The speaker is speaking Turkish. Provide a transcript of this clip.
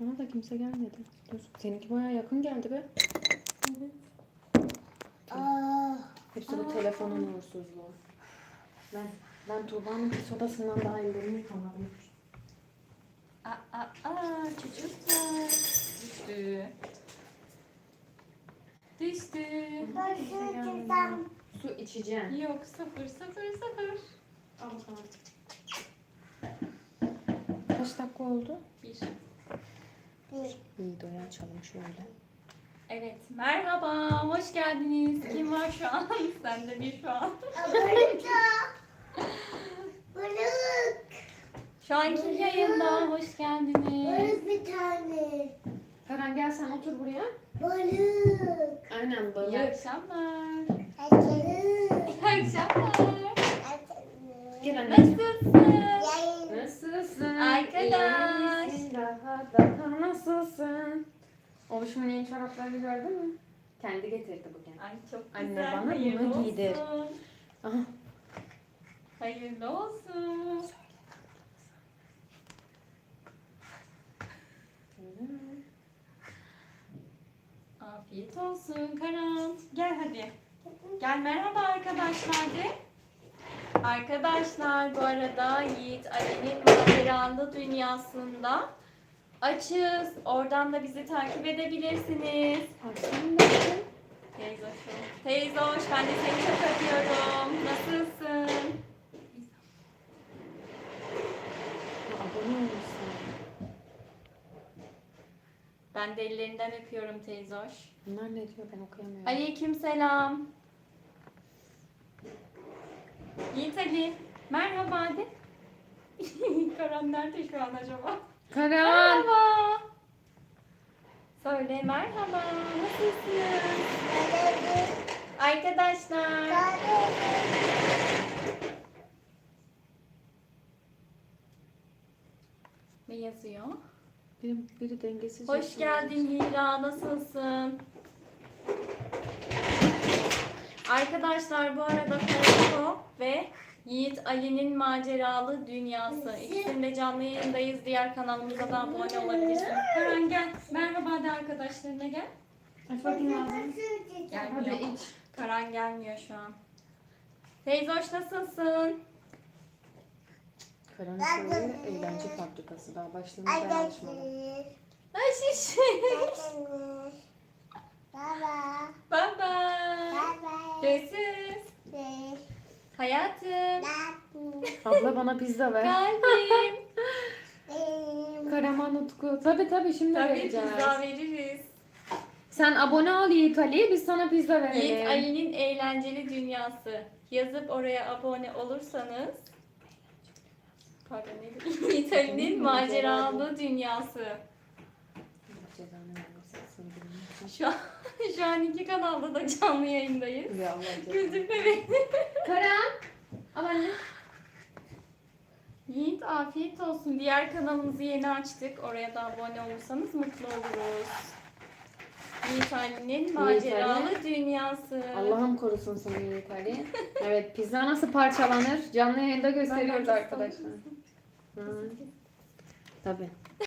Bana da kimse gelmedi. Dur. Seninki bayağı yakın geldi be. Aa, Hepsi bu telefonun uğursuzluğu. Ben, ben Tuğba'nın pis odasından daha ellerimi yıkamadım. Aa, aa, aa, çocuklar. Düştü. Düştü. ben şu cüzdan Su içeceğim. Yok sıfır sıfır sıfır. Al bakalım. Kaç dakika oldu? Bir. Bir. İyi doya açalım şöyle. Evet merhaba hoş geldiniz. Kim var şu an? Sen de bir şu an. Balık. Balık. Şu an kim yayında? Hoş geldiniz. Balık bir tane. Karan gel sen otur buraya. Balık. Aynen İyi balık. akşamlar. Balık. İyi akşamlar. Gel anne. Nasılsın? Nasılsın? Arkadaş. İyi? Daha daha nasılsın? Oluşumun yeni çoraplarını gördün mü? Kendi getirdi bugün. Ay çok Anne, güzel. bana bunu Hayırlı giydir. olsun. Aha. Hayırlı olsun. Afiyet olsun Karan. Gel hadi. Gel merhaba arkadaşlar de. Arkadaşlar bu arada Yiğit Ali'nin maceralı dünyasında açız. Oradan da bizi takip edebilirsiniz. Aslında Teyze hoş. Teyze hoş. Ben de seni çok öpüyorum. Nasılsın? abone olmuşsun. Ben de ellerinden öpüyorum teyze hoş. Bunlar ne diyor ben okuyamıyorum. Aleyküm selam. Yiğit Ali. Merhaba de. Karan nerede şu an acaba? Karan. Merhaba. Söyle merhaba. Nasılsınız? Arkadaşlar. Ne yazıyor? Biri, biri dengesiz. Hoş geldin Hira. Nasılsın? Arkadaşlar bu arada Karasko ve Yiğit Ali'nin maceralı dünyası. İkisinde canlı yayındayız. Diğer kanalımıza da abone olabilirsin. Karan gel. Merhaba de arkadaşlarına gel. Aç bakayım ağzını. Gelmiyor. Hadi iç. Karan gelmiyor şu an. Teyze hoş nasılsın? Karan söyle eğlence fabrikası daha başlamadan açmadım. Ay şiş. Baba. Bye bye. Baba. Görüşürüz. Hayatım. Abla bana pizza ver. Kalbim. Karaman Utku. Tabii tabii şimdi Tabii vereceğiz. pizza veririz. Sen abone ol Yiğit Ali. Biz sana pizza verelim. Yiğit Ali'nin eğlenceli dünyası. Yazıp oraya abone olursanız Pardon neydi? Yiğit Ali'nin maceralı dünyası. Şu an, şu an iki kanalda da canlı yayındayız. Güldürme beni. Karan. Al anne. Yiğit afiyet olsun. Diğer kanalımızı yeni açtık. Oraya da abone olursanız mutlu oluruz. Yiğit Ali'nin maceralı dünyası. Allah'ım korusun seni Yiğit Ali. Evet pizza nasıl parçalanır? Canlı yayında gösteriyoruz arkadaşlar. Hı. Tabii.